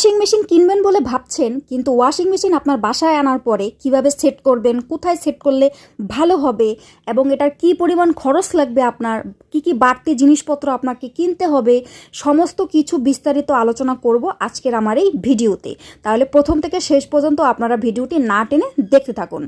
Washing machine কিনবেন বলে ভাবছেন, কিন্তু ওয়াশিং মেশিন আপনার বাসায় আনার পরে কীভাবে সেট করবেন, কোথায় সেট করলে ভালো হবে, এবং এটার কি পরিমাণ খরচ লাগবে আপনার, কি কি বাড়তি জিনিসপত্র আপনাকে কিনতে হবে, সমস্ত কিছু বিস্তারিত আলোচনা করব আজকের আমার এই ভিডিওতে। তাহলে প্রথম থেকে শেষ পর্যন্ত আপনারা ভিডিওটি না টেনে দেখতে থাকুন।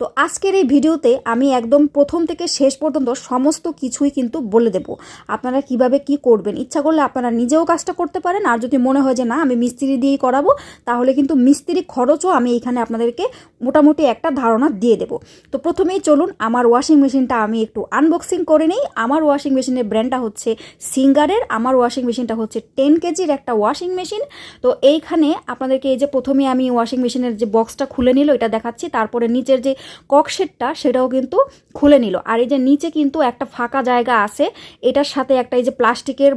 তো আজকের এই ভিডিওতে আমি একদম প্রথম থেকে শেষ পর্যন্ত সমস্ত কিছুই কিন্তু বলে দেব। আপনারা কীভাবে কি করবেন, ইচ্ছা করলে আপনারা নিজেও কাজটা করতে পারেন, আর যদি মনে হয় যে না, আমি মিস্ত্রি দিয়েই করাবো, তাহলে কিন্তু মিস্ত্রি খরচও আমি এখানে আপনাদেরকে মোটামুটি একটা ধারণা দিয়ে দেবো। তো প্রথমেই চলুন, আমার ওয়াশিং মেশিনটা আমি একটু আনবক্সিং করে নিই। আমার ওয়াশিং মেশিনের ব্র্যান্ডটা হচ্ছে সিঙ্গারের আমার ওয়াশিং মেশিনটা হচ্ছে টেন কেজির একটা ওয়াশিং মেশিন তো এইখানে আপনাদেরকে এই যে প্রথমে আমি ওয়াশিং মেশিনের যে বক্সটা খুলে নিল, এটা দেখাচ্ছি, তারপরে নিচের যে ককশেটটা সেটাও কিন্তু খুলে নিল। আর এই যে নিচে কিন্তু একটা ফাঁকা জায়গা আছে, এটার সাথে একটা এই যে প্লাস্টিকের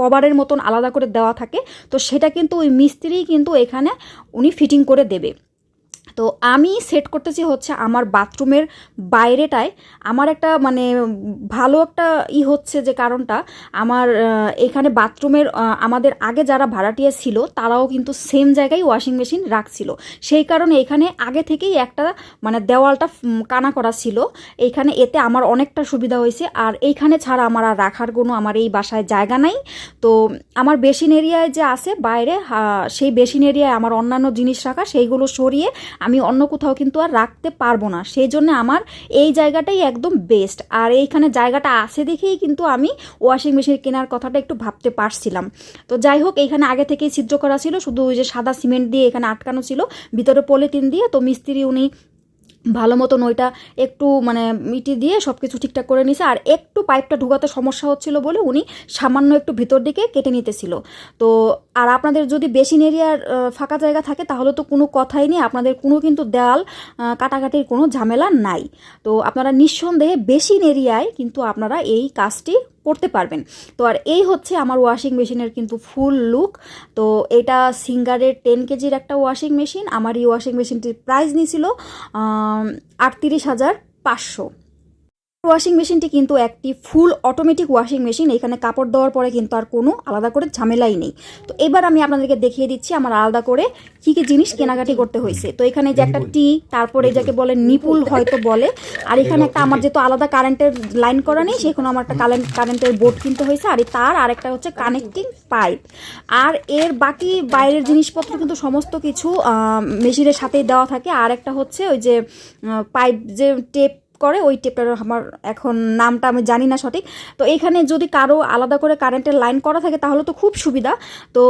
কভারের মতন আলাদা করে দেওয়া থাকে। তো সেটা কিন্তু ওই মিস্ত্রি কিন্তু এখানে উনি ফিটিং করে দেবে। তো আমি সেট করতেছি হচ্ছে আমার বাথরুমের বাইরেটায়। আমার একটা মানে ভালো একটা ই হচ্ছে যে কারণটা, আমার এখানে বাথরুমের আমাদের আগে যারা ভাড়াটিয়া ছিল, তারাও কিন্তু সেম জায়গায় ওয়াশিং মেশিন রাখছিল। সেই কারণে এখানে আগে থেকেই একটা মানে দেওয়ালটা কানা করা ছিল। এইখানে এতে আমার অনেকটা সুবিধা হয়েছে। আর এইখানে ছাড়া আমার আর রাখার কোনো আমার এই বাসায় জায়গা নাই। তো আমার বেসিন এরিয়ায় যে আছে, বাইরে সেই বেসিন এরিয়ায় আমার অন্যান্য জিনিস রাখা, সেইগুলো সরিয়ে আমি অন্য কোথাও কিন্তু আর রাখতে পারব না। সেই জন্য আমার এই জায়গাটাই একদম বেস্ট আর এইখানে জায়গাটা আছে দেখেই কিন্তু আমি ওয়াশিং মেশিন কেনার কথাটা একটু ভাবতে পারছিলাম। তো যাই হোক, এইখানে আগে থেকেই ছিদ্র করা ছিল। শুধু ওই যে সাদা সিমেন্ট দিয়ে এখানে আটকানো ছিল। ভিতরে পলিথিন দিয়ে। তো মিস্ত্রি উনি ভালো মতন ওইটা একটু মানে মিটি দিয়ে সব কিছু ঠিকঠাক করে নিছে। আর একটু পাইপটা ঢুকাতে সমস্যা হচ্ছিল বলে উনি সামান্য একটু ভিতর দিকে কেটে নিতেছিল। তো, আর আপনাদের যদি বেসিন এরিয়ার ফাঁকা জায়গা থাকে তাহলে তো কোনো কথাই নেই। আপনাদের কোনো কিন্তু দেয়াল কাটাকাটির কোনো ঝামেলা নাই। তো আপনারা নিঃসন্দেহে বেসিন এরিয়ায় কিন্তু আপনারা এই কাজটি করতে পারবেন। তো আর এই হচ্ছে আমার ওয়াশিং মেশিনের কিন্তু ফুল লুক তো এটা সিঙ্গারের টেন কেজির একটা ওয়াশিং মেশিন আমার এই ওয়াশিং মেশিনটির প্রাইস নিয়েছিল আটত্রিশ হাজার পাঁচশো। ওয়াশিং মেশিনটি কিন্তু একটি ফুল অটোমেটিক ওয়াশিং মেশিন এখানে কাপড় দেওয়ার পরে কিন্তু আর কোনো আলাদা করে ঝামেলাই নেই। তো এবার আমি আপনাদেরকে দেখিয়ে দিচ্ছি আমার আলাদা করে কী কী জিনিস কেনাকাটি করতে হয়েছে। তো এখানে যে একটা টি তারপরে যাকে বলে নিপুল হয়তো বলে। আর এখানে একটা আমার যেহেতু আলাদা কারেন্টের লাইন করা নেই সেখানে আমার একটা কারেন্ট কারেন্টের বোর্ড কিনতে হয়েছে। আর তার আরেকটা হচ্ছে কানেক্টিং পাইপ আর এর বাকি বাইরের জিনিসপত্র কিন্তু সমস্ত কিছু মেশিনের সাথেই দেওয়া থাকে। আর একটা হচ্ছে ওই যে পাইপ যে টেপ করে, ওই টেপটার আমার এখন নামটা আমি জানি না সঠিক। তো এইখানে যদি কারও আলাদা করে কারেন্টের লাইন করা থাকে, তাহলে তো খুব সুবিধা। তো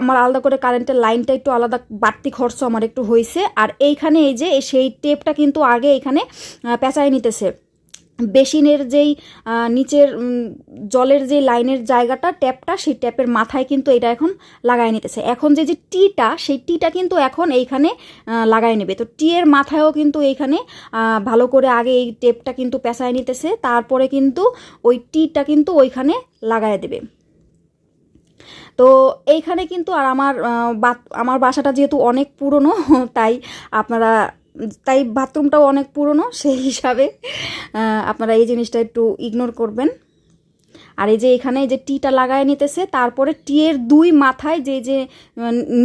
আমার আলাদা করে কারেন্টের লাইনটা একটু আলাদা বাড়তি খরচ আমার একটু হয়েছে। আর এইখানে এই যে, সেই টেপটা কিন্তু আগে এখানে পেঁচায় নিতেছে। বেসিনের যেই নিচের জলের যে লাইনের জায়গাটা, ট্যাপটা, সেই ট্যাপের মাথায় কিন্তু এটা এখন লাগাই নিতেছে। এখন যে যে টিটা, সেই টিটা কিন্তু এখন এইখানে লাগাই নেবে। তো টি এর মাথায়ও কিন্তু এইখানে ভালো করে আগে এই টেপটা কিন্তু পেঁচায় নিতেছে, তারপরে কিন্তু ওই টিটা কিন্তু ওইখানে লাগাই দেবে। তো এইখানে কিন্তু আর আমার আমার বাসাটা যেহেতু অনেক পুরনো, তাই আপনারা, তাই বাথরুমটাও অনেক পুরনো, সেই হিসাবে আপনারা এই জিনিসটা একটু ইগনোর করবেন। আর এই যে এখানে যে টিটা লাগায় নিতেছে, তারপরে টিয়ের দুই মাথায় যে যে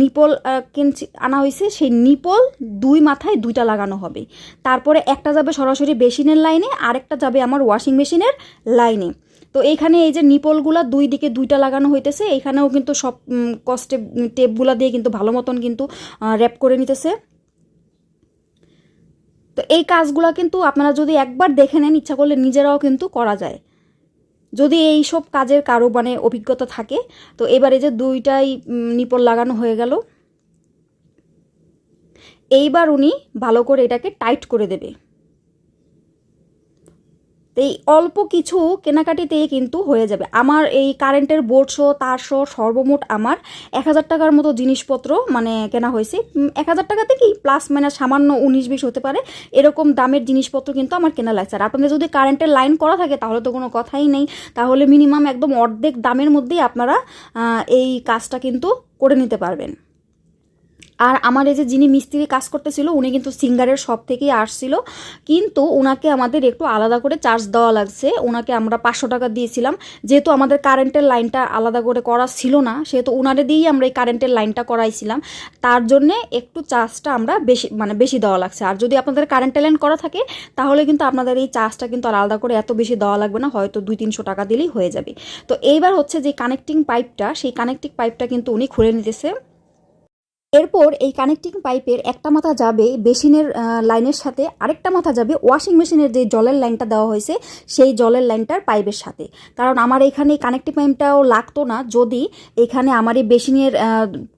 নিপল কিনছি, আনা হয়েছে, সেই নিপল দুই মাথায় দুইটা লাগানো হবে। তারপরে একটা যাবে সরাসরি বেসিনের লাইনে, আরেকটা যাবে আমার ওয়াশিং মেশিনের লাইনে। তো এইখানে এই যে নিপলগুলা দুই দিকে দুইটা লাগানো হইতেছে এইখানেও কিন্তু সব কষ্টে টেপগুলা দিয়ে কিন্তু ভালো মতন কিন্তু র্যাপ করে নিতেছে। তো এই কাজগুলো কিন্তু আপনারা যদি একবার দেখে নেন, ইচ্ছা করলে নিজেরাও কিন্তু করা যায়। যদি এই সব কাজের কারও মানে অভিজ্ঞতা থাকে, তো এবারে যে দুইটাই নিপল লাগানো হয়ে গেল। এইবার উনি ভালো করে এটাকে টাইট করে দেবে। এই অল্প কিছু কেনাকাটিতেই কিন্তু হয়ে যাবে। আমার এই কারেন্টের বোর্ড শো তার শো সর্বমোট আমার এক হাজার টাকার মতো জিনিসপত্র মানে কেনা হয়েছে। এক হাজার টাকাতে কি প্লাস মানে সামান্য উনিশ বিশ হতে পারে। এরকম দামের জিনিসপত্র কিন্তু আমার কেনা লাগছে। আর আপনাদের যদি কারেন্টের লাইন করা থাকে তাহলে তো কোনো কথাই নেই। তাহলে মিনিমাম একদম অর্ধেক দামের মধ্যেই আপনারা এই কাজটা কিন্তু করে নিতে পারবেন। আর আমার এই যে যিনি মিস্ত্রি কাজ করতেছিল, উনি কিন্তু সিঙ্গারের শপ থেকেই আসছিল। কিন্তু ওনাকে আমাদের একটু আলাদা করে চার্জ দেওয়া লাগছে। ওনাকে আমরা পাঁচশো টাকা দিয়েছিলাম। যেহেতু আমাদের কারেন্টের লাইনটা আলাদা করে করা ছিল না, সেহেতু ওনারে দিয়েই আমরা এই কারেন্টের লাইনটা করাইছিলাম। তার জন্যে একটু চার্জটা আমরা বেশি মানে বেশি দেওয়া লাগছে। আর যদি আপনাদের কারেন্টের লাইন করা থাকে, তাহলে কিন্তু আপনাদের এই চার্জটা কিন্তু আর আলাদা করে এত বেশি দেওয়া লাগবে না। হয়তো দুই তিনশো টাকা দিলেই হয়ে যাবে। তো এইবার হচ্ছে যে কানেক্টিং পাইপটা সেই কানেক্টিং পাইপটা কিন্তু উনি খুলে নিতেছে। এরপর এই কানেক্টিং পাইপের একটা মাথা যাবে বেসিনের লাইনের সাথে, আরেকটা মাথা যাবে ওয়াশিং মেশিনের যে জলের লাইনটা দেওয়া হয়েছে, সেই জলের লাইনটার পাইপের সাথে। কারণ আমার এখানে কানেক্টিং পাইপটাও লাগতো না, যদি এখানে আমার এই বেসিনের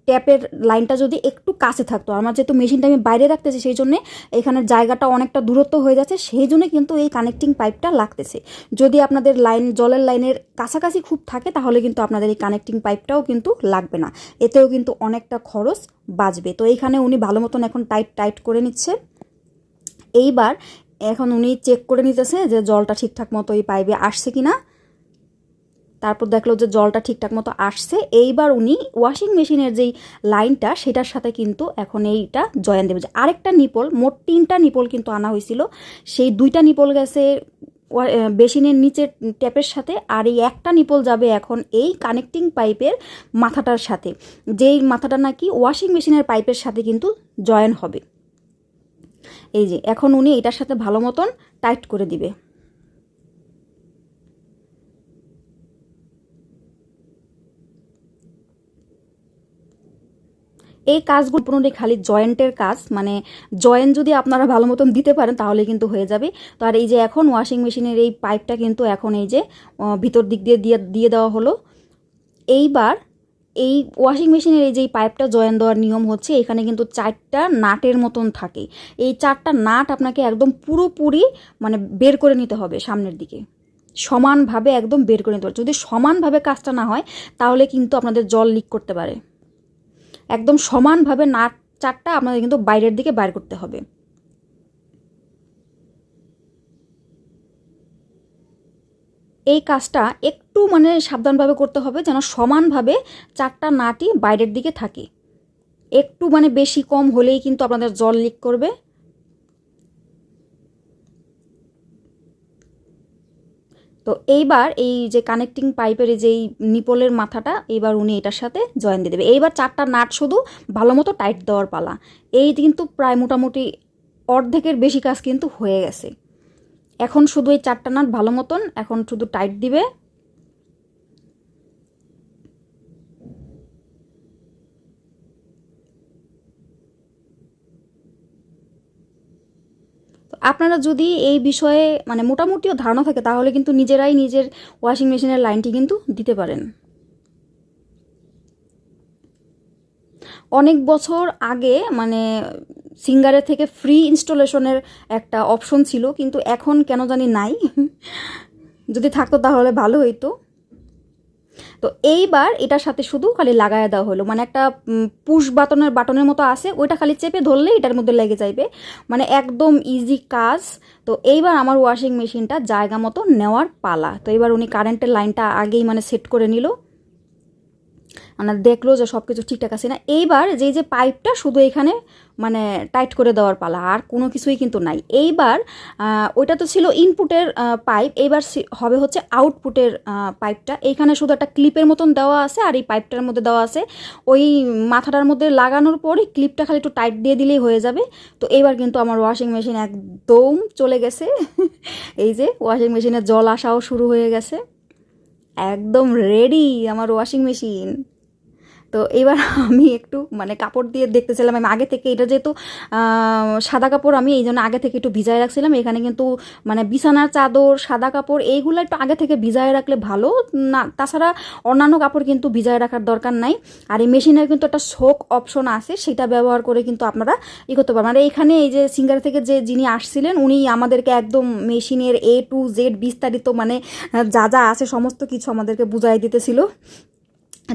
ট্যাপের লাইনটা যদি একটু কাছে থাকতো, আমার যেহেতু মেশিনটা আমি বাইরে রাখতেছি, সেই জন্যে এখানের জায়গাটা অনেকটা দূরত্ব হয়ে যাচ্ছে, সেই জন্য কিন্তু এই কানেক্টিং পাইপটা লাগতেছে। যদি আপনাদের লাইন, জলের লাইনের কাছাকাছি খুব থাকে, তাহলে কিন্তু আপনাদের এই কানেক্টিং পাইপটাও কিন্তু লাগবে না। এতেও কিন্তু অনেকটা খরচ বাঁচবে। তো এইখানে উনি ভালো মতন এখন টাইট টাইট করে নিচ্ছে। এইবার এখন উনি চেক করে নিতেছে যে জলটা ঠিকঠাক মতো এই পাইপে আসছে কি না তারপর দেখল যে জলটা ঠিকঠাক মতো আসছে। এইবার উনি ওয়াশিং মেশিনের যেই লাইনটা সেটার সাথে কিন্তু এখন এইটা জয়েন দেবে। যে আরেকটা নিপল মোট তিনটা নিপল কিন্তু আনা হয়েছিল। সেই দুইটা নিপল গেছে বেসিনের নিচের ট্যাপের সাথে, আর এই একটা নিপল যাবে এখন এই কানেক্টিং পাইপের মাথাটার সাথে। যেই মাথাটা নাকি ওয়াশিং মেশিনের পাইপের সাথে কিন্তু জয়েন হবে। এই যে, এখন উনি এটার সাথে ভালো মতন টাইট করে দিবে। এই কাজগুলো পুরোটাই খালি জয়েন্টের কাজ মানে জয়েন্ট যদি আপনারা ভালো মতন দিতে পারেন তাহলে কিন্তু হয়ে যাবে। তো আর এই যে এখন ওয়াশিং মেশিনের এই পাইপটা কিন্তু এখন এই যে ভিতর দিক দিয়ে দিয়ে দিয়ে দেওয়া হলো। এইবার এই ওয়াশিং মেশিনের এই যে পাইপটা জয়েন দেওয়ার নিয়ম হচ্ছে, এখানে কিন্তু চারটা নাটের মতন থাকে। এই চারটা নাট আপনাকে একদম পুরোপুরি মানে বের করে নিতে হবে সামনের দিকে। সমানভাবে একদম বের করে নিতে হবে। যদি সমানভাবে কাজটা না হয়, তাহলে কিন্তু আপনাদের জল লিক করতে পারে। একদম সমানভাবে নাট চারটা আপনাদের কিন্তু বাইরের দিকে বাইর করতে হবে। এই কাজটা একটু মানে সাবধানভাবে করতে হবে যেন সমানভাবে চারটা নাটি বাইরের দিকে থাকে। একটু মানে বেশি কম হলেই কিন্তু আপনাদের জল লিক করবে। তো এইবার এই যে কানেক্টিং পাইপের এই যে এই নিপলের মাথাটা, এইবার উনি এটার সাথে জয়েন দিয়ে দেবে। এইবার চারটা নাট শুধু ভালো মতো টাইট দেওয়ার পালা। এই কিন্তু প্রায় মোটামুটি অর্ধেকের বেশি কাজ কিন্তু হয়ে গেছে। এখন শুধু এই চারটা নাট ভালো মতন, এখন শুধু টাইট দিবে। আপনারা যদি এই বিষয়ে মানে মোটামুটিও ধারণা থাকে, তাহলে কিন্তু নিজেরাই নিজের ওয়াশিং মেশিনের লাইনটি কিন্তু দিতে পারেন। অনেক বছর আগে মানে সিঙ্গারের থেকে ফ্রি ইনস্টলেশনের একটা অপশন ছিল, কিন্তু এখন কেন জানি নাই। যদি থাকতো তাহলে ভালো হইতো। তো এইবার এটার সাথে শুধু খালি লাগায় দেওয়া হলো। মানে একটা পুশ বাটনের বাটনের মতো আছে, ওইটা খালি চেপে ধরলে এটার মধ্যে লেগে যাইবে। মানে একদম ইজি কাজ। তো এইবার আমার ওয়াশিং মেশিনটা জায়গা মতো নেওয়ার পালা। তো এবার উনি কারেন্টের লাইনটা আগেই মানে সেট করে নিল। মানে দেখল যে সব কিছু ঠিকঠাক আছে না। এইবার যেই যে পাইপটা শুধু এখানে মানে টাইট করে দেওয়ার পালা, আর কোনো কিছুই কিন্তু নাই। এইবার ওইটা তো ছিল ইনপুটের পাইপ, এইবার হবে হচ্ছে আউটপুটের পাইপটা। এইখানে শুধু একটা ক্লিপের মতন দেওয়া আছে, আর এই পাইপটার মধ্যে দেওয়া আছে। ওই মাথাটার মধ্যে লাগানোর পরই ক্লিপটা খালি একটু টাইট দিয়ে দিলেই হয়ে যাবে। তো এইবার কিন্তু আমার ওয়াশিং মেশিন একদম চলে গেছে। এই যে ওয়াশিং মেশিনে জল আসাও শুরু হয়ে গেছে। একদম রেডি আমার ওয়াশিং মেশিন। তো এবার আমি একটু মানে কাপড় দিয়ে দেখতেছিলাম, আমি আগে থেকে এটা যেহেতু সাদা কাপড় আমি এই জন্য আগে থেকে একটু ভিজায় রাখছিলাম। এখানে কিন্তু মানে বিছানার চাদর, সাদা কাপড় এইগুলো একটু আগে থেকে ভিজায় রাখলে ভালো। না, তাছাড়া অন্যান্য কাপড় কিন্তু ভিজায় রাখার দরকার নাই। আর এই মেশিনের কিন্তু একটা শোক অপশন আছে, সেটা ব্যবহার করে কিন্তু আপনারা ই করতে পারবেন। আর এখানে এই যে সিঙ্গার থেকে যে যিনি আসছিলেন, উনি আমাদেরকে একদম মেশিনের এ টু জেড বিস্তারিত মানে যা যা আছে, সমস্ত কিছু আমাদেরকে বুঝাই দিতেছিল।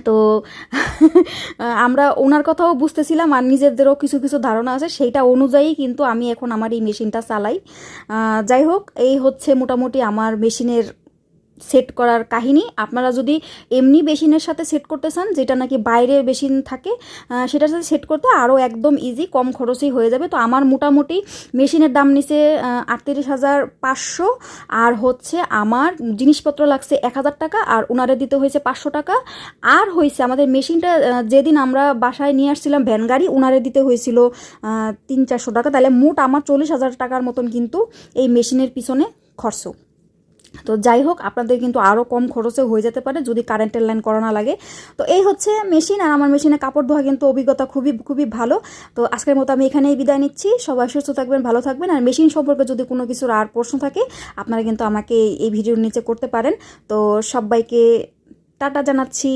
তো আমরা ওনার কথাও বুঝতেছিলাম আর নিজেদেরও কিছু কিছু ধারণা আছে, সেইটা অনুযায়ী কিন্তু আমি এখন আমার এই মেশিনটা চালাই। যাই হোক, এই হচ্ছে মোটামুটি আমার মেশিনের সেট করার কাহিনী। আপনারা যদি এমনি বেসিনের সাথে সেট করতে চান, যেটা নাকি বাইরে বেসিন থাকে সেটার সাথে সেট করতে আরও একদম ইজি কম খরচেই হয়ে যাবে। তো আমার মোটামুটি মেশিনের দাম নিচে আটত্রিশ হাজার পাঁচশো, আর হচ্ছে আমার জিনিসপত্র লাগছে এক হাজার টাকা, আর ওনারে দিতে হয়েছে পাঁচশো টাকা। আর হয়েছে আমাদের মেশিনটা যেদিন আমরা বাসায় নিয়ে আসছিলাম ভ্যান গাড়ি ওনারে দিতে হয়েছিল তিন চারশো টাকা। তাহলে মোট আমার চল্লিশ হাজার টাকার মতন কিন্তু এই মেশিনের পিছনে খরচ। তো যাই হোক, আপনাদের কিন্তু আরও কম খরচে হয়ে যেতে পারে যদি কারেন্টের লাইন করানো লাগে। তো এই হচ্ছে মেশিন আর আমার মেশিনে কাপড় ধোয়া কিন্তু অভিজ্ঞতা খুবই খুবই ভালো। তো আজকের মতো আমি এখানেই বিদায় নিচ্ছি। সবাই সুস্থ থাকবেন, ভালো থাকবেন। আর মেশিন সম্পর্কে যদি কোনো কিছুর আর প্রশ্ন থাকে, আপনারা কিন্তু আমাকে এই ভিডিওর নিচে করতে পারেন। তো সবাইকে টাটা জানাচ্ছি।